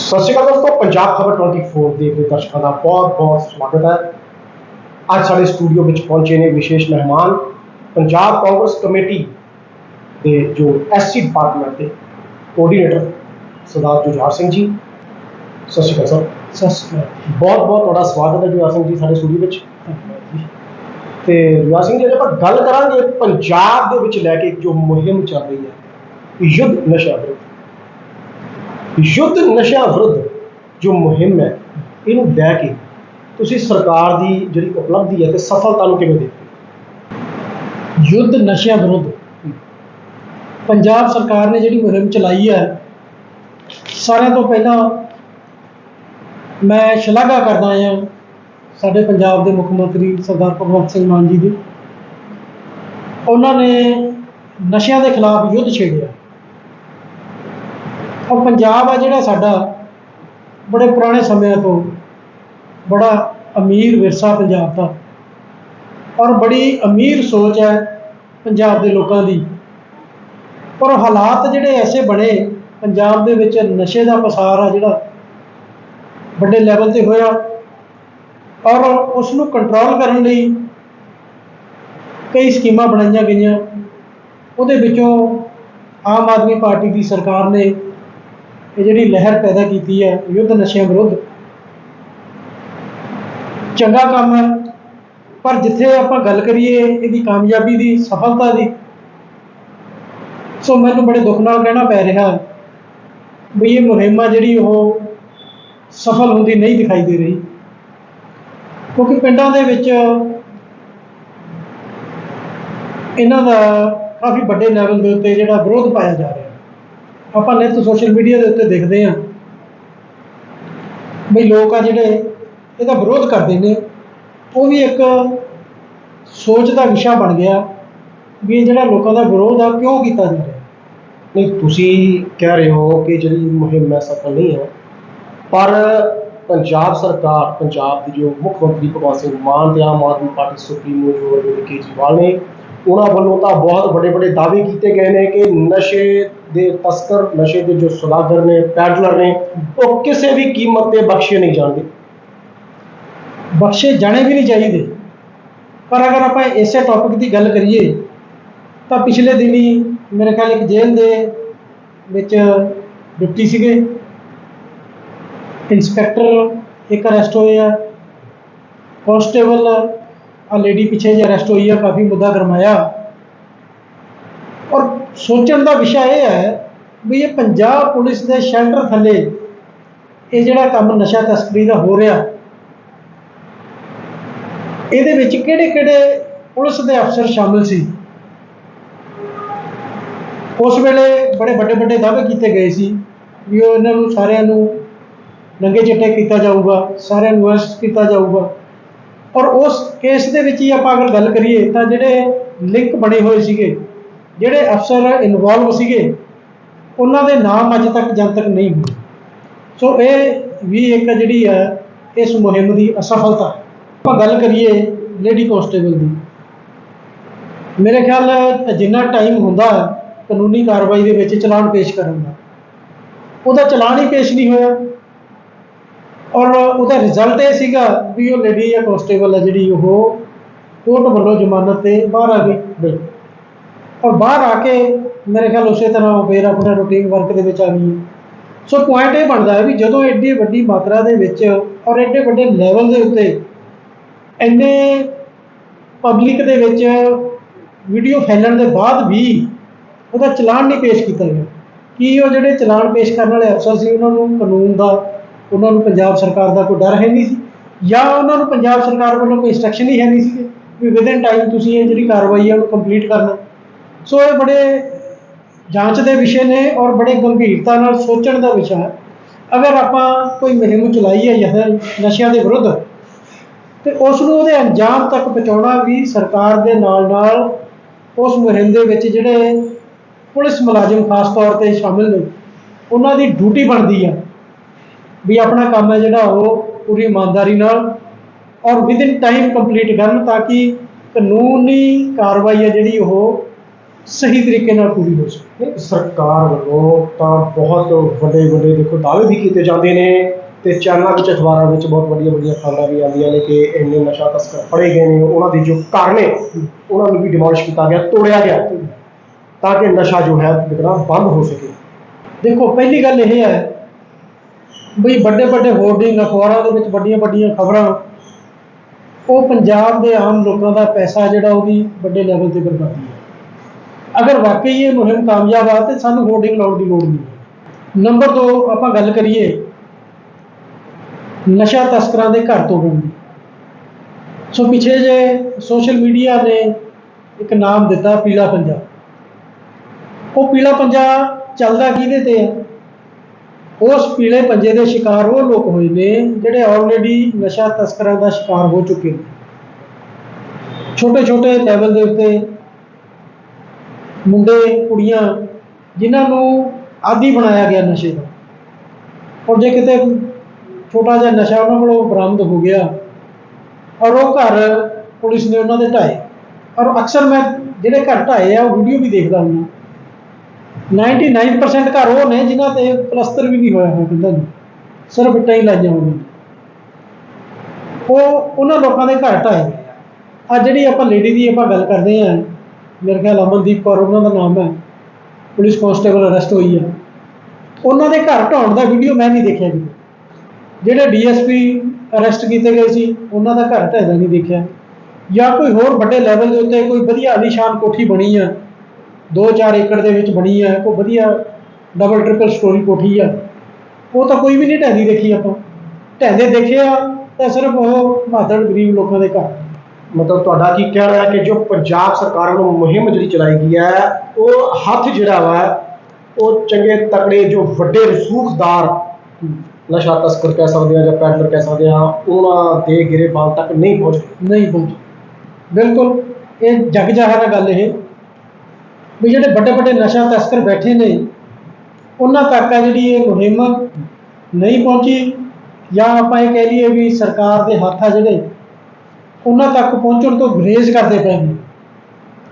ਸਤਿ ਸ਼੍ਰੀ ਅਕਾਲ ਦੋਸਤੋ ਪੰਜਾਬ ਖਬਰ 24 ਦੇ ਦਰਸ਼ਕਾਂ ਦਾ ਬਹੁਤ-ਬਹੁਤ ਸਵਾਗਤ ਹੈ। ਅੱਜ ਸਾਡੇ ਸਟੂਡੀਓ ਵਿੱਚ ਪਹੁੰਚੇ ਨੇ ਵਿਸ਼ੇਸ਼ ਮਹਿਮਾਨ ਪੰਜਾਬ ਕਾਂਗਰਸ ਕਮੇਟੀ ਦੇ ਜੋ ਐਸਸੀ ਡਿਪਾਰਟਮੈਂਟ ਦੇ ਕੋਆਰਡੀਨੇਟਰ ਸਰਦਾਰ ਜੁਝਾਰ ਸਿੰਘ ਜੀ। ਸਤਿ ਸ਼੍ਰੀ ਅਕਾਲ ਸਰ। ਸਤਿ ਸ਼੍ਰੀ ਅਕਾਲ ਬਹੁਤ-ਬਹੁਤ ਤੁਹਾਡਾ ਸਵਾਗਤ ਹੈ ਜੁਝਾਰ ਸਿੰਘ ਜੀ ਸਾਡੇ ਸਟੂਡੀਓ ਵਿੱਚ। ਤੇ ਜੁਝਾਰ ਸਿੰਘ ਜੀ ਅੱਜ ਆਪਾਂ ਗੱਲ ਕਰਾਂਗੇ ਪੰਜਾਬ ਦੇ ਵਿੱਚ ਲੈ ਕੇ ਜੋ ਮੁਹਿੰਮ ਚੱਲ ਰਹੀ ਹੈ ਯੁੱਧ ਨਸ਼ਾ ਵਿਰੁੱਧ। ਯੁੱਧ ਨਸ਼ਾ ਵਿਰੁੱਧ ਜੋ ਮੁਹਿੰਮ ਹੈ, ਇਹਨੂੰ ਲੈ ਕੇ ਤੁਸੀਂ ਸਰਕਾਰ ਦੀ ਜਿਹੜੀ ਉਪਲਬਧੀ ਹੈ ਤੇ ਸਫਲਤਾ ਨੂੰ ਕਿਵੇਂ ਦੇਖਦੇ ਯੁੱਧ ਨਸ਼ਿਆਂ ਵਿਰੁੱਧ। ਪੰਜਾਬ ਸਰਕਾਰ ਨੇ ਜਿਹੜੀ ਮੁਹਿੰਮ ਚਲਾਈ ਹੈ, ਸਾਰਿਆਂ ਤੋਂ ਪਹਿਲਾਂ ਮੈਂ ਸ਼ਲਾਘਾ ਕਰਦਾ ਹਾਂ ਸਾਡੇ ਪੰਜਾਬ ਦੇ ਮੁੱਖ ਮੰਤਰੀ ਸਰਦਾਰ ਭਗਵੰਤ ਸਿੰਘ ਮਾਨ ਜੀ ਦੀ। ਉਹਨਾਂ ਨੇ ਨਸ਼ਿਆਂ ਦੇ ਖਿਲਾਫ ਯੁੱਧ ਛੇੜਿਆ। ਔਰ ਪੰਜਾਬ ਆ ਜਿਹੜਾ ਸਾਡਾ, ਬੜੇ ਪੁਰਾਣੇ ਸਮਿਆਂ ਤੋਂ ਬੜਾ ਅਮੀਰ ਵਿਰਸਾ ਪੰਜਾਬ ਦਾ। ਔਰ ਬੜੀ ਅਮੀਰ ਸੋਚ ਹੈ ਪੰਜਾਬ ਦੇ ਲੋਕਾਂ ਦੀ। ਪਰ ਹਾਲਾਤ ਜਿਹੜੇ ਐਸੇ ਬਣੇ, ਪੰਜਾਬ ਦੇ ਵਿੱਚ ਨਸ਼ੇ ਦਾ ਪਸਾਰ ਆ ਜਿਹੜਾ, ਵੱਡੇ ਲੈਵਲ ਤੇ ਹੋਇਆ। ਔਰ ਉਸ ਨੂੰ ਕੰਟਰੋਲ ਕਰਨ ਲਈ ਕਈ ਸਕੀਮਾਂ ਬਣਾਈਆਂ ਗਈਆਂ। ਉਹਦੇ ਵਿੱਚੋਂ ਆਮ ਆਦਮੀ ਪਾਰਟੀ ਦੀ ਸਰਕਾਰ ਨੇ ਇਹ ਜਿਹੜੀ ਲਹਿਰ ਪੈਦਾ ਕੀਤੀ ਹੈ, ਯੁੱਧ ਨਸ਼ਿਆਂ ਵਿਰੁੱਧ। ਚੰਗਾ ਕੰਮ ਹੈ, ਪਰ ਜਿੱਥੇ ਆਪਾਂ ਗੱਲ ਕਰੀਏ ਇਹਦੀ ਕਾਮਯਾਬੀ ਦੀ, ਸਫਲਤਾ ਦੀ, ਸੋ ਮੈਨੂੰ ਬੜੇ ਦੁੱਖ ਨਾਲ ਕਹਿਣਾ ਪੈ ਰਿਹਾ ਵੀ ਇਹ ਮੁਹਿੰਮ ਆ ਜਿਹੜੀ ਉਹ ਸਫਲ ਹੁੰਦੀ ਨਹੀਂ ਦਿਖਾਈ ਦੇ ਰਹੀ। ਕਿਉਂਕਿ ਪਿੰਡਾਂ ਦੇ ਵਿੱਚ ਇਹਨਾਂ ਦਾ ਕਾਫੀ ਵੱਡੇ ਲੈਵਲ ਦੇ ਉੱਤੇ ਜਿਹੜਾ ਵਿਰੋਧ ਪਾਇਆ ਜਾ ਰਿਹਾ। ਆਪਾਂ ਨਿੱਤ ਸੋਸ਼ਲ ਮੀਡੀਆ ਦੇ ਉੱਤੇ ਦੇਖਦੇ ਹਾਂ ਵੀ ਲੋਕ ਆ ਜਿਹੜੇ ਇਹਦਾ ਵਿਰੋਧ ਕਰਦੇ ਨੇ, ਉਹ ਵੀ ਇੱਕ ਸੋਚ ਦਾ ਵਿਸ਼ਾ ਬਣ ਗਿਆ ਵੀ ਇਹ ਜਿਹੜਾ ਲੋਕਾਂ ਦਾ ਵਿਰੋਧ ਆ, ਕਿਉਂ ਕੀਤਾ ਜਾ ਰਿਹਾ? ਨਹੀਂ, ਤੁਸੀਂ ਕਹਿ ਰਹੇ ਹੋ ਕਿ ਜਿਹੜੀ ਮੁਹਿੰਮ ਹੈ ਸਫਲ ਨਹੀਂ ਹੈ, ਪਰ ਪੰਜਾਬ ਸਰਕਾਰ, ਪੰਜਾਬ ਦੀ ਜੋ ਮੁੱਖ ਮੰਤਰੀ ਭਗਵੰਤ ਸਿੰਘ ਮਾਨ ਤੇ ਆਮ ਆਦਮੀ ਪਾਰਟੀ ਸੁਪਰੀਮੋ ਜੋ ਅਰਵਿੰਦ ਕੇਜਰੀਵਾਲ ਨੇ ਉਹਨਾਂ ਵੱਲੋਂ ਤਾਂ ਬਹੁਤ ਵੱਡੇ ਵੱਡੇ ਦਾਅਵੇ ਕੀਤੇ ਗਏ ਨੇ ਕਿ ਨਸ਼ੇ ਦੇ ਤਸਕਰ, ਨਸ਼ੇ ਦੇ ਜੋ ਸੁਦਾਗਰ ਨੇ, ਪੈਡਲਰ ਨੇ, ਉਹ ਕਿਸੇ ਵੀ ਕੀਮਤ ਤੇ ਬਖਸ਼ੇ ਨਹੀਂ ਜਾਣਗੇ। ਬਖਸ਼ੇ ਜਾਣੇ ਵੀ ਨਹੀਂ ਚਾਹੀਦੇ। ਪਰ ਅਗਰ ਆਪਾਂ ਇਸੇ ਟੌਪਿਕ ਦੀ ਗੱਲ ਕਰੀਏ, ਤਾਂ ਪਿਛਲੇ ਦਿਨੀ ਮੇਰੇ ਖਿਆਲ ਇੱਕ ਜੇਲ੍ਹ ਦੇ ਵਿੱਚ ਡਿਪਟੀ ਸੀਗੇ। ਇੰਸਪੈਕਟਰ ਇੱਕ ਅਰੈਸਟ ਹੋਏ ਆ। ਕਾਂਸਟੇਬਲ ਆ ਲੇਡੀ ਪਿੱਛੇ ਜੇ ਅਰੈਸਟ ਹੋਈ ਆ, ਕਾਫੀ ਮੁੱਦਾ ਗਰਮਾਇਆ। ਔਰ ਸੋਚਣ ਦਾ ਵਿਸ਼ਾ ਇਹ ਹੈ ਵੀ ਇਹ ਪੰਜਾਬ ਪੁਲਿਸ ਦੇ ਸ਼ੈਲਟਰ ਥੱਲੇ ਇਹ ਜਿਹੜਾ ਕੰਮ ਨਸ਼ਾ ਤਸਕਰੀ ਦਾ ਹੋ ਰਿਹਾ, ਇਹਦੇ ਵਿੱਚ ਕਿਹੜੇ ਕਿਹੜੇ ਪੁਲਿਸ ਦੇ ਅਫਸਰ ਸ਼ਾਮਿਲ ਸੀ? ਉਸ ਵੇਲੇ ਬੜੇ ਵੱਡੇ ਵੱਡੇ ਦਾਅਵੇ ਕੀਤੇ ਗਏ ਸੀ ਵੀ ਉਹ ਇਹਨਾਂ ਨੂੰ ਸਾਰਿਆਂ ਨੂੰ ਨੰਗੇ ਚਿੱਟੇ ਕੀਤਾ ਜਾਊਗਾ, ਸਾਰਿਆਂ ਨੂੰ ਅਰੈਸਟ ਕੀਤਾ ਜਾਊਗਾ। ਔਰ ਉਸ ਕੇਸ ਦੇ ਵਿੱਚ ਹੀ ਆਪਾਂ ਅਗਰ ਗੱਲ ਕਰੀਏ ਤਾਂ ਜਿਹੜੇ ਲਿੰਕ ਬਣੇ ਹੋਏ ਸੀਗੇ, ਜਿਹੜੇ ਅਫਸਰ ਇਨਵੋਲਵ ਸੀਗੇ, ਉਹਨਾਂ ਦੇ ਨਾਮ ਅੱਜ ਤੱਕ ਜਨਤਕ ਨਹੀਂ ਹੋਏ। ਸੋ ਇਹ ਵੀ ਇੱਕ ਜਿਹੜੀ ਹੈ ਇਸ ਮੁਹਿੰਮ ਦੀ ਅਸਫਲਤਾ। ਆਪਾਂ ਗੱਲ ਕਰੀਏ ਲੇਡੀ ਕਾਂਸਟੇਬਲ ਦੀ। ਮੇਰੇ ਖਿਆਲ ਜਿੰਨਾ ਟਾਈਮ ਹੁੰਦਾ ਕਾਨੂੰਨੀ ਕਾਰਵਾਈ ਦੇ ਵਿੱਚ ਚਲਾਨ ਪੇਸ਼ ਕਰਨ ਦਾ। ਉਹਦਾ ਚਲਾਨ ਹੀ ਪੇਸ਼ ਨਹੀਂ ਹੋਇਆ। ਔਰ ਉਹਦਾ ਰਿਜ਼ਲਟ ਇਹ ਸੀਗਾ ਵੀ ਉਹ ਲੇਡੀ ਜਾਂ ਕਾਂਸਟੇਬਲ ਹੈ ਜਿਹੜੀ ਉਹ, ਕੋਰਟ ਵੱਲੋਂ ਜ਼ਮਾਨਤ ਤੇ ਬਾਹਰ ਆ ਗਈ। ਬਈ ਔਰ ਬਾਹਰ ਆ ਕੇ ਮੇਰੇ ਖਿਆਲ ਉਸੇ ਤਰ੍ਹਾਂ ਉਹ ਫੇਰ ਆਪਣੇ ਰੂਟੀਨ ਵਰਕ ਦੇ ਵਿੱਚ ਆ ਗਈ। ਸੋ ਪੁਆਇੰਟ ਇਹ ਬਣਦਾ ਹੈ ਵੀ ਜਦੋਂ ਐਡੀ ਵੱਡੀ ਮਾਤਰਾ ਦੇ ਵਿੱਚ ਔਰ ਐਡੇ ਵੱਡੇ ਲੈਵਲ ਦੇ ਉੱਤੇ ਇੰਨੇ ਪਬਲਿਕ ਦੇ ਵਿੱਚ ਵੀਡੀਓ ਫੈਲਣ ਦੇ ਬਾਅਦ ਵੀ ਉਹਦਾ ਚਲਾਨ ਨਹੀਂ ਪੇਸ਼ ਕੀਤਾ ਗਿਆ। ਕੀ ਉਹ ਜਿਹੜੇ ਚਲਾਨ ਪੇਸ਼ ਕਰਨ ਵਾਲੇ ਅਫਸਰ ਸੀ ਉਹਨਾਂ ਨੂੰ ਕਾਨੂੰਨ ਦਾ ਉਹਨਾਂ ਨੂੰ ਪੰਜਾਬ ਸਰਕਾਰ ਦਾ ਕੋਈ ਡਰ ਹੈ ਨਹੀਂ ਸੀ? ਜਾਂ ਉਹਨਾਂ ਨੂੰ ਪੰਜਾਬ ਸਰਕਾਰ ਵੱਲੋਂ ਕੋਈ ਇੰਸਟਰਕਸ਼ਨ ਹੀ ਹੈ ਨਹੀਂ ਸੀ ਵੀ ਵਿਦਨ ਟਾਈਮ ਤੁਸੀਂ ਇਹ ਜਿਹੜੀ ਕਾਰਵਾਈ ਹੈ ਉਹਨੂੰ ਕੰਪਲੀਟ ਕਰਨਾ? ਸੋ ਇਹ ਬੜੇ ਜਾਂਚ ਦੇ ਵਿਸ਼ੇ ਨੇ ਔਰ ਬੜੇ ਗੰਭੀਰਤਾ ਨਾਲ ਸੋਚਣ ਦਾ ਵਿਸ਼ਾ ਹੈ। ਅਗਰ ਆਪਾਂ ਕੋਈ ਮੁਹਿੰਮ ਚਲਾਈ ਹੈ ਜਾਂ ਨਸ਼ਿਆਂ ਦੇ ਵਿਰੁੱਧ, ਤੇ ਉਸ ਨੂੰ ਉਹਦੇ ਅੰਜਾਮ ਤੱਕ ਪਹੁੰਚਾਉਣਾ ਵੀ ਸਰਕਾਰ ਦੇ ਨਾਲ ਨਾਲ ਉਸ ਮੁਹਿੰਮ ਦੇ ਵਿੱਚ ਜਿਹੜੇ ਪੁਲਿਸ ਮੁਲਾਜ਼ਮ ਖਾਸ ਤੌਰ ਤੇ ਸ਼ਾਮਿਲ ਨੇ, ਉਹਨਾਂ ਦੀ ਡਿਊਟੀ ਬਣਦੀ ਆ। ਵੀ ਆਪਣਾ ਕੰਮ ਹੈ ਜਿਹੜਾ ਉਹ ਪੂਰੀ ਇਮਾਨਦਾਰੀ ਨਾਲ ਔਰ ਵਿਦਿਨ ਟਾਈਮ ਕੰਪਲੀਟ ਕਰਨ ਤਾਂ ਕਿ ਕਾਨੂੰਨੀ ਕਾਰਵਾਈ ਹੈ ਜਿਹੜੀ ਉਹ ਸਹੀ ਤਰੀਕੇ ਨਾਲ ਪੂਰੀ ਹੋ ਸਕੇ। ਸਰਕਾਰ ਵੱਲੋਂ ਤਾਂ ਬਹੁਤ ਵੱਡੇ ਵੱਡੇ ਦੇਖੋ ਦਾਅਵੇ ਵੀ ਕੀਤੇ ਜਾਂਦੇ ਨੇ ਤੇ ਚੈਨਲਾਂ ਵਿੱਚ ਅਖਬਾਰਾਂ ਵਿੱਚ ਬਹੁਤ ਵੱਡੀਆਂ ਵੱਡੀਆਂ ਖਬਰਾਂ ਵੀ ਆਉਂਦੀਆਂ ਨੇ ਕਿ ਇੰਨੇ ਨਸ਼ਾ ਤਸਕਰ ਫੜੇ ਗਏ ਨੇ ਉਹਨਾਂ ਦੇ ਜੋ ਘਰ ਨੇ ਉਹਨਾਂ ਨੂੰ ਵੀ ਡਿਮੋਲਿਸ਼ ਕੀਤਾ ਗਿਆ ਤੋੜਿਆ ਗਿਆ ਤਾਂ ਕਿ ਨਸ਼ਾ ਜੋ ਹੈ ਵਿਕਣਾ ਬੰਦ ਹੋ ਸਕੇ। ਦੇਖੋ ਪਹਿਲੀ ਗੱਲ ਇਹ ਹੈ ਬਈ ਵੱਡੇ ਵੱਡੇ ਹੋਰਡਿੰਗ ਅਖਬਾਰਾਂ ਦੇ ਵਿੱਚ ਵੱਡੀਆਂ ਵੱਡੀਆਂ ਖਬਰਾਂ, ਉਹ ਪੰਜਾਬ ਦੇ ਆਮ ਲੋਕਾਂ ਦਾ ਪੈਸਾ ਜਿਹੜਾ ਉਹਦੀ ਵੱਡੇ ਲੈਵਲ ਤੇ ਬਰਬਾਦੀ ਹੈ। ਅਗਰ ਵਾਕਈ ਇਹ ਮੁਹਿੰਮ ਕਾਮਯਾਬ ਆ ਤੇ ਸਾਨੂੰ ਹੋਰਡਿੰਗ ਲਾਉਣ ਦੀ ਲੋੜ ਨਹੀਂ ਹੈ। ਨੰਬਰ 2 ਆਪਾਂ ਗੱਲ ਕਰੀਏ, ਨਸ਼ਾ ਤਸਕਰਾਂ ਦੇ ਘਰ ਤੋੜਨ ਦੀ ਸੋ ਪਿਛੇ ਜੇ ਸੋਸ਼ਲ ਮੀਡੀਆ ਨੇ ਇੱਕ ਨਾਮ ਦਿੱਤਾ, ਪੀਲਾ ਪੰਜਾਬ ਉਹ ਪੀਲਾ ਪੰਜਾ ਚੱਲਦਾ ਕਿਹਦੇ ਤੇ ਹੈ ਉਸ ਪੀਲੇ ਪੰਜੇ ਦੇ ਸ਼ਿਕਾਰ ਉਹ ਲੋਕ ਹੋਏ ਨੇ ਜਿਹੜੇ ਆਲਰੇਡੀ ਨਸ਼ਾ ਤਸਕਰਾਂ ਦਾ ਸ਼ਿਕਾਰ ਹੋ ਚੁੱਕੇ ਨੇ। ਛੋਟੇ ਛੋਟੇ ਲੈਵਲ ਦੇ ਉੱਤੇ ਮੁੰਡੇ, ਕੁੜੀਆਂ, ਜਿਨ੍ਹਾਂ ਨੂੰ ਆਦੀ ਬਣਾਇਆ ਗਿਆ ਨਸ਼ੇ ਦਾ। ਔਰ ਜੇ ਕਿਤੇ ਛੋਟਾ ਜਿਹਾ ਨਸ਼ਾ ਉਹਨਾਂ ਕੋਲੋਂ ਬਰਾਮਦ ਹੋ ਗਿਆ ਔਰ ਉਹ ਘਰ ਪੁਲਿਸ ਨੇ ਉਹਨਾਂ ਦੇ ਢਾਏ ਔਰ ਅਕਸਰ ਮੈਂ ਜਿਹੜੇ ਘਰ ਢਾਏ ਆ, ਉਹ ਵੀਡੀਓ ਵੀ ਦੇਖਦਾ ਹੁੰਦਾ। 99% ਘਰ ਉਹ ਨੇ ਜਿਨ੍ਹਾਂ ਤੇ ਪਲਸਤਰ ਵੀ ਨਹੀਂ ਹੋਇਆ ਹੋਇਆ ਕਿੰਦਾ ਸਿਰਫ ਇੱਟਾਂ ਹੀ ਲਾਈਆਂ ਹੋਈਆਂ। ਉਹ ਉਹਨਾਂ ਲੋਕਾਂ ਦੇ ਘਰ ਢਾਏ ਆ ਜਿਹੜੀ ਆਪਾਂ ਲੇਡੀ ਦੀ ਆਪਾਂ ਗੱਲ ਕਰਦੇ ਆ ਮੇਰੇ ਖਿਆਲ ਅਮਨਦੀਪ ਕੌਰ, ਉਹਨਾਂ ਦਾ ਨਾਮ ਹੈ। ਪੁਲਿਸ ਕਾਂਸਟੇਬਲ ਅਰੈਸਟ ਹੋਈ ਆ ਉਹਨਾਂ ਦੇ ਘਰ ਢਾਉਣ ਦਾ ਵੀਡੀਓ ਮੈਂ ਨਹੀਂ ਦੇਖਿਆ ਜੀ। ਜਿਹੜੇ ਡੀਐਸਪੀ ਅਰੈਸਟ ਕੀਤੇ ਗਏ ਸੀ, ਉਹਨਾਂ ਦਾ ਘਰ ਢਾਇਦਾ ਨਹੀਂ ਦੇਖਿਆ। ਜਾਂ ਕੋਈ ਹੋਰ ਵੱਡੇ ਲੈਵਲ ਦੇ ਉੱਤੇ ਕੋਈ ਵਧੀਆ ਆਲੀਸ਼ਾਨ ਕੋਠੀ ਬਣੀ ਆ 2-4 ਏਕੜ ਦੇ ਵਿੱਚ ਬਣੀ ਆ ਕੋਈ ਵਧੀਆ ਡਬਲ ਟ੍ਰਿਪਲ ਸਟੋਰੀ ਕੋਠੀ ਆ। ਉਹ ਤਾਂ ਕੋਈ ਵੀ ਨਹੀਂ ਢਹਿੰਦੀ ਦੇਖੀ ਆਪਾਂ। ਢਹਿੰਦੇ ਦੇਖੇ ਆ ਤਾਂ ਸਿਰਫ ਉਹ ਮਾਤੜ ਗਰੀਬ ਲੋਕਾਂ ਦੇ ਘਰ। ਮਤਲਬ ਤੁਹਾਡਾ ਕੀ ਕਹਿਣਾ ਹੈ ਕਿ ਜੋ ਪੰਜਾਬ ਸਰਕਾਰ ਵੱਲੋਂ ਮੁਹਿੰਮ ਜਿਹੜੀ ਚਲਾਈ ਗਈ ਹੈ ਉਹ ਹੱਥ ਜਿਹੜਾ ਵਾ ਉਹ ਚੰਗੇ ਤਕੜੇ ਜੋ ਵੱਡੇ ਰਸੂਖਦਾਰ ਨਸ਼ਾ ਤਸਕਰ ਕਹਿ ਸਕਦੇ ਆ ਜਾਂ ਪੈਡਲਰ ਕਹਿ ਸਕਦੇ ਆ ਉਹਨਾਂ ਦੇ ਗਿਰੇਬਾਨ ਤੱਕ ਨਹੀਂ ਪਹੁੰਚ ਨਹੀਂ ਪਹੁੰਚੀ। ਬਿਲਕੁਲ ਇਹ ਜਗ ਜਾਹਰ ਹੈ ਗੱਲ ਇਹ। ਵੀ ਜਿਹੜੇ ਵੱਡੇ ਵੱਡੇ ਨਸ਼ਾ ਤਸਕਰ ਬੈਠੇ ਨੇ, ਉਹਨਾਂ ਤੱਕ ਆ ਜਿਹੜੀ ਇਹ ਮੁਹਿੰਮ ਨਹੀਂ ਪਹੁੰਚੀ, ਜਾਂ ਆਪਾਂ ਇਹ ਕਹਿ ਲਈਏ ਵੀ ਸਰਕਾਰ ਦੇ ਹੱਥ ਆ ਜਿਹੜੇ, ਉਹਨਾਂ ਤੱਕ ਪਹੁੰਚਣ ਤੋਂ ਗੁਰੇਜ਼ ਕਰਦੇ ਪਏ ਨੇ।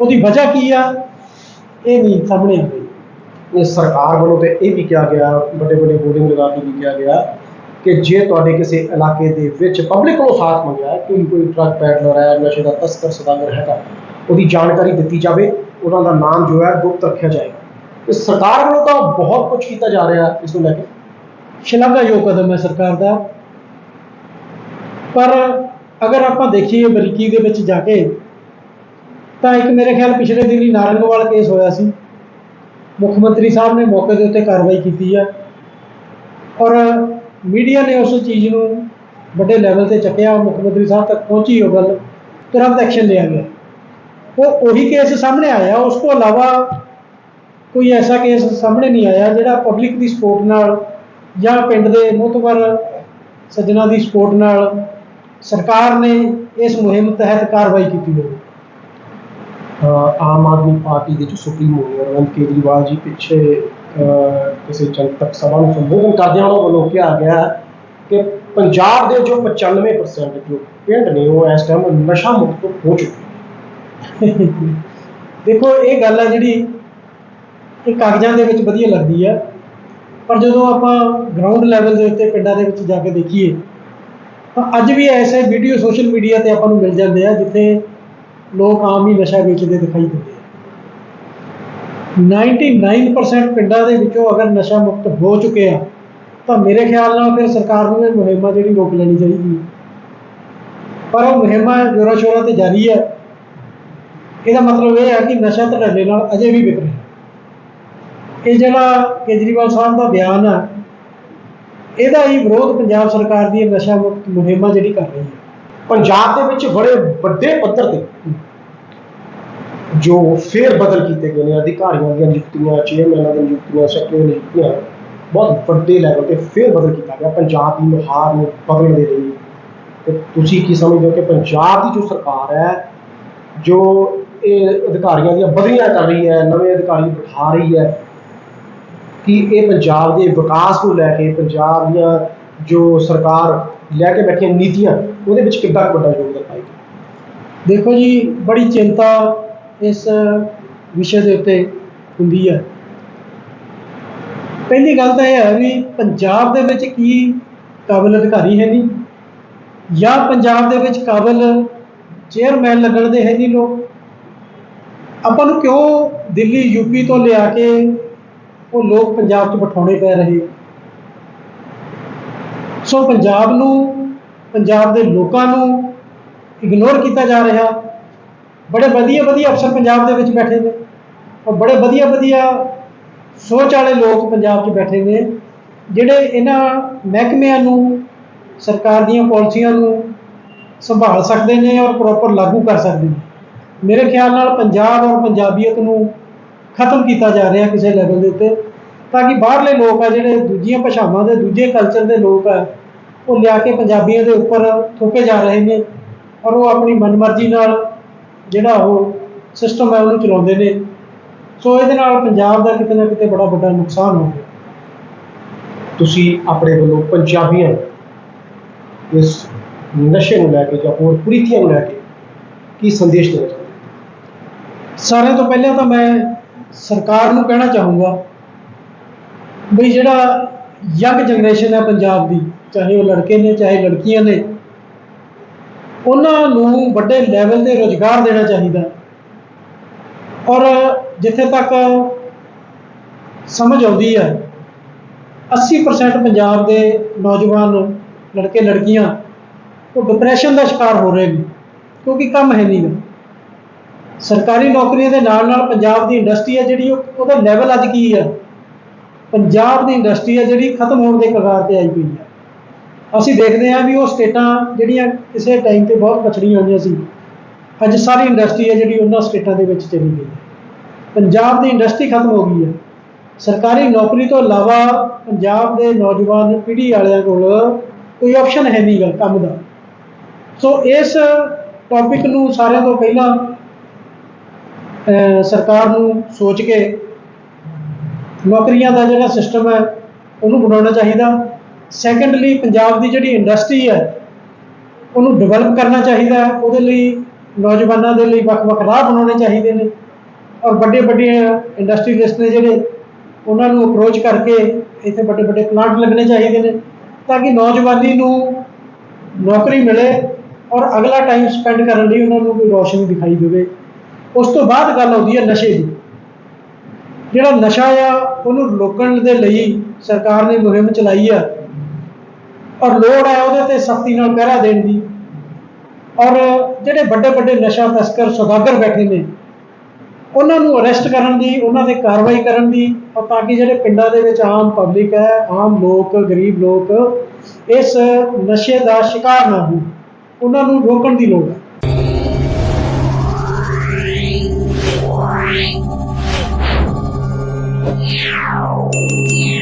ਉਹਦੀ ਵਜ੍ਹਾ ਕੀ ਆ? ਇਹ ਨਹੀਂ ਸਾਹਮਣੇ ਆਉਂਦੀ। ਇਹ ਸਰਕਾਰ ਵੱਲੋਂ ਤੇ ਇਹ ਵੀ ਕਿਹਾ ਗਿਆ, ਵੱਡੇ ਵੱਡੇ ਹੋਰਡਿੰਗ ਲਗਾ ਕੇ ਵੀ ਕਿਹਾ ਗਿਆ ਕਿ ਜੇ ਤੁਹਾਡੇ ਕਿਸੇ ਇਲਾਕੇ ਦੇ ਵਿੱਚ ਪਬਲਿਕ ਕੋਲੋਂ ਸਾਥ ਮੰਗਿਆ ਹੈ ਕਿ ਕੋਈ ਟਰੱਕ ਪੈਡਲਰ ਹੈ ਨਸ਼ੇ ਦਾ ਤਸਕਰ ਸਦਾਗਰ ਹੈਗਾ, ਉਹਦੀ ਜਾਣਕਾਰੀ ਦਿੱਤੀ ਜਾਵੇ, ਉਹਨਾਂ ਦਾ ਨਾਮ ਜੋ ਹੈ ਗੁਪਤ ਰੱਖਿਆ ਜਾਏਗਾ। ਤੇ ਸਰਕਾਰ ਵੱਲੋਂ ਤਾਂ ਬਹੁਤ ਕੁਝ ਕੀਤਾ ਜਾ ਰਿਹਾ ਇਸ ਨੂੰ ਲੈ ਕੇ। ਸ਼ਲਾਘਾਯੋਗ ਕਦਮ ਹੈ ਸਰਕਾਰ ਦਾ। ਪਰ ਅਗਰ ਆਪਾਂ ਦੇਖੀਏ ਬਰੀਕੀ ਦੇ ਵਿੱਚ ਜਾ ਕੇ, ਤਾਂ ਇੱਕ ਮੇਰੇ ਖਿਆਲ ਪਿਛਲੇ ਦਿਨ ਹੀ ਨਾਰੰਗਵਾਲ ਕੇਸ ਹੋਇਆ ਸੀ। ਮੁੱਖ ਮੰਤਰੀ ਸਾਹਿਬ ਨੇ ਮੌਕੇ ਦੇ ਉੱਤੇ ਕਾਰਵਾਈ ਕੀਤੀ ਹੈ। ਔਰ ਮੀਡੀਆ ਨੇ ਉਸ ਚੀਜ਼ ਨੂੰ ਵੱਡੇ ਲੈਵਲ ਤੇ ਚੱਕਿਆ ਮੁੱਖ ਮੰਤਰੀ ਸਾਹਿਬ ਤੱਕ ਪਹੁੰਚੀ ਉਹ ਗੱਲ, ਤੁਰੰਤ ਐਕਸ਼ਨ ਲਿਆ ਗਿਆ। ਉਹ ਉਹੀ ਕੇਸ ਸਾਹਮਣੇ ਆਇਆ, ਉਸ ਤੋਂ ਇਲਾਵਾ ਕੋਈ ਐਸਾ ਕੇਸ ਸਾਹਮਣੇ ਨਹੀਂ ਆਇਆ ਜਿਹੜਾ ਪਬਲਿਕ ਦੀ ਸਪੋਰਟ ਨਾਲ ਜਾਂ ਪਿੰਡ ਦੇ ਮੁਤਬਰ ਸੱਜਣਾ ਦੀ ਸਪੋਰਟ ਨਾਲ ਸਰਕਾਰ ਨੇ ਇਸ ਮੁਹਿੰਮ ਤਹਿਤ ਕਾਰਵਾਈ ਕੀਤੀ ਹੋਵੇ। ਆਮ ਆਦਮੀ ਪਾਰਟੀ ਦੇ ਜੋ ਸੁਪਰੀਮੋ ਅਰਵਿੰਦ ਕੇਜਰੀਵਾਲ ਜੀ, ਪਿੱਛੇ ਕਿਸੇ ਜਨਤਕ ਸਭਾ ਨੂੰ ਸੰਬੋਧਨ ਕਰਦਿਆਂ ਉਹਨਾਂ ਵੱਲੋਂ ਕਿਹਾ ਗਿਆ ਕਿ ਪੰਜਾਬ ਦੇ ਜੋ 95% ਜੋ ਪਿੰਡ ਨੇ, ਉਹ ਇਸ ਟਾਈਮ ਨਸ਼ਾ ਮੁਕਤ ਹੋ ਚੁੱਕੇ ਦੇਖੋ, ਇਹ ਗੱਲ ਹੈ ਜਿਹੜੀ ਇਹ ਕਾਗਜ਼ਾਂ ਦੇ ਵਿੱਚ ਵਧੀਆ ਲੱਗਦੀ ਹੈ ਪਰ ਜਦੋਂ ਆਪਾਂ ਗਰਾਊਂਡ ਲੈਵਲ ਦੇ ਉੱਤੇ ਪਿੰਡਾਂ ਦੇ ਵਿੱਚ ਜਾ ਕੇ ਦੇਖੀਏ, ਤਾਂ ਅੱਜ ਵੀ ਐਸੇ ਵੀਡੀਓ ਸੋਸ਼ਲ ਮੀਡੀਆ ਤੇ ਆਪਾਂ ਨੂੰ ਮਿਲ ਜਾਂਦੇ ਆ, ਜਿੱਥੇ ਲੋਕ ਆਮ ਹੀ ਨਸ਼ਾ ਵੇਚਦੇ ਦਿਖਾਈ ਦਿੰਦੇ 99% ਪਿੰਡਾਂ ਦੇ ਵਿੱਚੋਂ ਅਗਰ ਨਸ਼ਾ ਮੁਕਤ ਹੋ ਚੁੱਕੇ ਆ, ਤਾਂ ਮੇਰੇ ਖਿਆਲ ਨਾਲ ਫਿਰ ਸਰਕਾਰ ਨੂੰ ਇਹ ਮੁਹਿੰਮਾਂ ਜਿਹੜੀ ਰੋਕ ਲੈਣੀ ਚਾਹੀਦੀ ਹੈ। ਪਰ ਉਹ ਮੁਹਿੰਮਾਂ ਜ਼ੋਰਾਂ ਸ਼ੋਰਾਂ ਤੇ ਜਾਰੀ ਹੈ। ਇਹਦਾ ਮਤਲਬ ਇਹ ਹੈ ਕਿ ਨਸ਼ਾ ਧੜੱਲੇ ਨਾਲ ਅਜੇ ਵੀ ਵਿਕ ਰਿਹਾ ਇਹ ਜਿਹੜਾ ਕੇਜਰੀਵਾਲ ਸਾਹਿਬ ਦਾ ਬਿਆਨ ਆ, ਇਹਦਾ ਹੀ ਵਿਰੋਧ ਪੰਜਾਬ ਸਰਕਾਰ ਦੀ ਨਸ਼ਾ ਮੁਕਤ ਮੁਹਿੰਮਾਂ ਜਿਹੜੀ ਕਰ ਰਹੀ ਹੈ। ਪੰਜਾਬ ਦੇ ਵਿੱਚ ਬੜੇ ਵੱਡੇ ਪੱਧਰ ਤੇ ਜੋ ਫੇਰ ਬਦਲ ਕੀਤੇ ਗਏ ਨੇ, ਅਧਿਕਾਰੀਆਂ ਦੀਆਂ ਨਿਯੁਕਤੀਆਂ ਚੇਅਰਮੈਨਾਂ ਦੀਆਂ ਨਿਯੁਕਤੀਆਂ ਸੈਕਟਰੀ ਨਿਯੁਕਤੀਆਂ, ਬਹੁਤ ਵੱਡੇ ਲੈਵਲ ਤੇ ਫੇਰ ਬਦਲ ਕੀਤਾ ਗਿਆ। ਪੰਜਾਬ ਦੀ ਨੁਹਾਰ ਨੂੰ ਬਦਲਣ ਦੇ ਲਈ ਤੇ ਤੁਸੀਂ ਕੀ ਸਮਝਦੇ ਹੋ ਕਿ ਪੰਜਾਬ ਦੀ ਜੋ ਸਰਕਾਰ ਹੈ, ਜੋ ਇਹ ਅਧਿਕਾਰੀਆਂ ਦੀਆਂ ਬਦਲੀਆਂ ਕਰ ਰਹੀ ਹੈ, ਨਵੇਂ ਅਧਿਕਾਰੀ ਬਿਠਾ ਰਹੀ ਹੈ, ਕਿ ਇਹ ਪੰਜਾਬ ਦੇ ਵਿਕਾਸ ਨੂੰ ਲੈ ਕੇ, ਪੰਜਾਬ ਦੀਆਂ ਜੋ ਸਰਕਾਰ ਲੈ ਕੇ ਬੈਠੀਆਂ ਨੀਤੀਆਂ, ਉਹਦੇ ਵਿੱਚ ਕਿੱਦਾਂ ਕੁ ਵੱਡਾ ਯੋਗਦਾਨ ਪਾਏਗੀ ਦੇਖੋ ਜੀ, ਬੜੀ ਚਿੰਤਾ ਇਸ ਵਿਸ਼ੇ ਦੇ ਉੱਤੇ ਹੁੰਦੀ ਹੈ। ਪਹਿਲੀ ਗੱਲ ਤਾਂ ਇਹ ਹੈ ਵੀ ਪੰਜਾਬ ਦੇ ਵਿੱਚ ਕੀ ਕਾਬਲ ਅਧਿਕਾਰੀ ਹੈ ਨਹੀਂ। ਜਾਂ ਪੰਜਾਬ ਦੇ ਵਿੱਚ ਕਾਬਲ ਚੇਅਰਮੈਨ ਲੱਗਣ ਦੇ ਹੈ ਨਹੀਂ ਲੋਕ। ਆਪਾਂ ਨੂੰ ਕਿਉਂ ਦਿੱਲੀ ਯੂਪੀ ਤੋਂ ਲਿਆ ਕੇ ਉਹ ਲੋਕ ਪੰਜਾਬ 'ਚ ਬਿਠਾਉਣੇ ਪੈ ਰਹੇ? ਸੋ ਪੰਜਾਬ ਨੂੰ, ਪੰਜਾਬ ਦੇ ਲੋਕਾਂ ਨੂੰ ਇਗਨੋਰ ਕੀਤਾ ਜਾ ਰਿਹਾ। ਬੜੇ ਵਧੀਆ ਵਧੀਆ ਅਫਸਰ ਪੰਜਾਬ ਦੇ ਵਿੱਚ ਬੈਠੇ ਨੇ ਔਰ ਬੜੇ ਵਧੀਆ ਵਧੀਆ ਸੋਚ ਵਾਲੇ ਲੋਕ ਪੰਜਾਬ 'ਚ ਬੈਠੇ ਨੇ, ਜਿਹੜੇ ਇਹਨਾਂ ਮਹਿਕਮਿਆਂ ਨੂੰ, ਸਰਕਾਰ ਦੀਆਂ ਪਾਲਿਸੀਆਂ ਨੂੰ ਸੰਭਾਲ ਸਕਦੇ ਨੇ ਔਰ ਪ੍ਰੋਪਰ ਲਾਗੂ ਕਰ ਸਕਦੇ ਨੇ। ਮੇਰੇ ਖਿਆਲ ਨਾਲ ਪੰਜਾਬ ਔਰ ਪੰਜਾਬੀਅਤ ਨੂੰ ਖਤਮ ਕੀਤਾ ਜਾ ਰਿਹਾ ਕਿਸੇ ਲੈਵਲ ਦੇ ਉੱਤੇ, ਤਾਂ ਕਿ ਬਾਹਰਲੇ ਲੋਕ ਆ ਜਿਹੜੇ ਦੂਜੀਆਂ ਭਾਸ਼ਾਵਾਂ ਦੇ, ਦੂਜੇ ਕਲਚਰ ਦੇ ਲੋਕ ਆ, ਉਹ ਲਿਆ ਕੇ ਪੰਜਾਬੀਆਂ ਦੇ ਉੱਪਰ ਥੋਪੇ ਜਾ ਰਹੇ ਨੇ ਔਰ ਉਹ ਆਪਣੀ ਮਨਮਰਜ਼ੀ ਨਾਲ ਜਿਹੜਾ ਉਹ ਸਿਸਟਮ ਹੈ ਉਹਨੂੰ ਚਲਾਉਂਦੇ ਨੇ। ਸੋ ਇਹਦੇ ਨਾਲ ਪੰਜਾਬ ਦਾ ਕਿਤੇ ਨਾ ਕਿਤੇ ਬੜਾ ਵੱਡਾ ਨੁਕਸਾਨ ਹੋ ਗਿਆ। ਤੁਸੀਂ ਆਪਣੇ ਵੱਲੋਂ ਪੰਜਾਬੀਆਂ ਨੂੰ ਇਸ ਨਸ਼ੇ ਨੂੰ ਲੈ ਕੇ ਜਾਂ ਹੋਰ ਕੁਰੀਤੀਆਂ ਨੂੰ ਲੈ ਕੇ ਕੀ ਸੰਦੇਸ਼ ਦੇਣਾ ਚਾਹੁੰਦੇ ਸਾਰਿਆਂ ਤੋਂ ਪਹਿਲਾਂ ਤਾਂ ਮੈਂ ਸਰਕਾਰ ਨੂੰ ਕਹਿਣਾ ਚਾਹੂੰਗਾ ਵੀ ਜਿਹੜਾ ਯੰਗ ਜਨਰੇਸ਼ਨ ਹੈ ਪੰਜਾਬ ਦੀ, ਚਾਹੇ ਉਹ ਲੜਕੇ ਨੇ, ਚਾਹੇ ਲੜਕੀਆਂ ਨੇ ਉਹਨਾਂ ਨੂੰ ਵੱਡੇ ਲੈਵਲ ਤੇ ਰੋਜ਼ਗਾਰ ਦੇਣਾ ਚਾਹੀਦਾ। ਔਰ ਜਿੱਥੇ ਤੱਕ ਸਮਝ ਆਉਂਦੀ ਹੈ 80% ਪੰਜਾਬ ਦੇ ਨੌਜਵਾਨ ਲੜਕੇ, ਲੜਕੀਆਂ ਉਹ ਡਿਪਰੈਸ਼ਨ ਦਾ ਸ਼ਿਕਾਰ ਹੋ ਰਹੇ ਨੇ, ਕਿਉਂਕਿ ਕੰਮ ਹੈ ਨਹੀਂ। ਗਾ ਸਰਕਾਰੀ ਨੌਕਰੀਆਂ ਦੇ ਨਾਲ ਨਾਲ ਪੰਜਾਬ ਦੀ ਇੰਡਸਟਰੀ ਹੈ ਜਿਹੜੀ, ਉਹਦਾ ਲੈਵਲ ਅੱਜ ਕੀ ਹੈ? ਪੰਜਾਬ ਦੀ ਇੰਡਸਟਰੀ ਹੈ ਜਿਹੜੀ ਖਤਮ ਹੋਣ ਦੇ ਕਗਾਰ ਤੇ ਆਈ ਪਈ ਹੈ। ਅਸੀਂ ਦੇਖਦੇ ਹਾਂ ਵੀ ਉਹ ਸਟੇਟਾਂ ਜਿਹੜੀਆਂ ਕਿਸੇ ਟਾਈਮ ਤੇ ਬਹੁਤ ਪਛੜੀਆਂ ਹੋਈਆਂ ਸੀ, ਅੱਜ ਸਾਰੀ ਇੰਡਸਟਰੀ ਹੈ ਜਿਹੜੀ ਉਹਨਾਂ ਸਟੇਟਾਂ ਦੇ ਵਿੱਚ ਚਲੀ ਗਈ। ਹੈ ਪੰਜਾਬ ਦੀ ਇੰਡਸਟਰੀ ਖਤਮ ਹੋ ਗਈ ਹੈ। ਸਰਕਾਰੀ ਨੌਕਰੀ ਤੋਂ ਇਲਾਵਾ ਪੰਜਾਬ ਦੇ ਨੌਜਵਾਨ ਪੀੜ੍ਹੀ ਵਾਲਿਆਂ ਕੋਲ ਕੋਈ ਆਪਸ਼ਨ ਹੈ ਨਹੀਂ ਗਾ ਕੰਮ ਦਾ। ਸੋ ਇਸ ਟੌਪਿਕ ਨੂੰ ਸਾਰਿਆਂ ਤੋਂ ਪਹਿਲਾਂ ਸਰਕਾਰ ਨੂੰ ਸੋਚ ਕੇ ਨੌਕਰੀਆਂ ਦਾ ਜਿਹੜਾ ਸਿਸਟਮ ਹੈ, ਉਹਨੂੰ ਬਣਾਉਣਾ ਚਾਹੀਦਾ। ਸੈਕੰਡਲੀ ਪੰਜਾਬ ਦੀ ਜਿਹੜੀ ਇੰਡਸਟਰੀ ਹੈ, ਉਹਨੂੰ ਡਿਵੈਲਪ ਕਰਨਾ ਚਾਹੀਦਾ ਹੈ। ਉਹਦੇ ਲਈ ਨੌਜਵਾਨਾਂ ਦੇ ਲਈ ਵੱਖ-ਵੱਖ ਰਾਹ ਬਣਾਉਣੇ ਚਾਹੀਦੇ ਨੇ। ਔਰ ਵੱਡੇ ਵੱਡੇ ਇੰਡਸਟਰੀਲਿਸਟ ਨੇ ਜਿਹੜੇ, ਉਹਨਾਂ ਨੂੰ ਅਪਰੋਚ ਕਰਕੇ ਇੱਥੇ ਵੱਡੇ ਵੱਡੇ ਪਲਾਂਟ ਲੱਗਣੇ ਚਾਹੀਦੇ ਨੇ ਤਾਂ ਕਿ ਨੌਜਵਾਨੀ ਨੂੰ ਨੌਕਰੀ ਮਿਲੇ ਔਰ ਅਗਲਾ ਟਾਈਮ ਸਪੈਂਡ ਕਰਨ ਲਈ ਉਹਨਾਂ ਨੂੰ ਕੋਈ ਰੋਸ਼ਨੀ ਦਿਖਾਈ ਦੇਵੇ। ਉਸ ਤੋਂ ਬਾਅਦ ਗੱਲ ਆਉਂਦੀ ਹੈ ਨਸ਼ੇ ਦੀ। ਜਿਹੜਾ ਨਸ਼ਾ ਆ, ਉਹਨੂੰ ਰੋਕਣ ਦੇ ਲਈ ਸਰਕਾਰ ਨੇ ਮੁਹਿੰਮ ਚਲਾਈ ਆ। ਔਰ ਲੋੜ ਹੈ ਉਹਦੇ ਤੇ ਸਖਤੀ ਨਾਲ ਪਹਿਰਾ ਦੇਣ ਦੀ। ਔਰ ਜਿਹੜੇ ਵੱਡੇ ਵੱਡੇ ਨਸ਼ਾ ਤਸਕਰ ਸੌਦਾਗਰ ਬੈਠੇ ਨੇ, ਉਹਨਾਂ ਨੂੰ ਅਰੈਸਟ ਕਰਨ ਦੀ, ਉਹਨਾਂ ਤੇ ਕਾਰਵਾਈ ਕਰਨ ਦੀ, ਔਰ ਤਾਂ ਕਿ ਜਿਹੜੇ ਪਿੰਡਾਂ ਦੇ ਵਿੱਚ ਆਮ ਪਬਲਿਕ ਹੈ, ਆਮ ਲੋਕ, ਗਰੀਬ ਲੋਕ, ਇਸ ਨਸ਼ੇ ਦਾ ਸ਼ਿਕਾਰ ਨਾ ਹੋਣ। ਉਹਨਾਂ ਨੂੰ ਰੋਕਣ ਦੀ ਲੋੜ ਹੈ Yeah.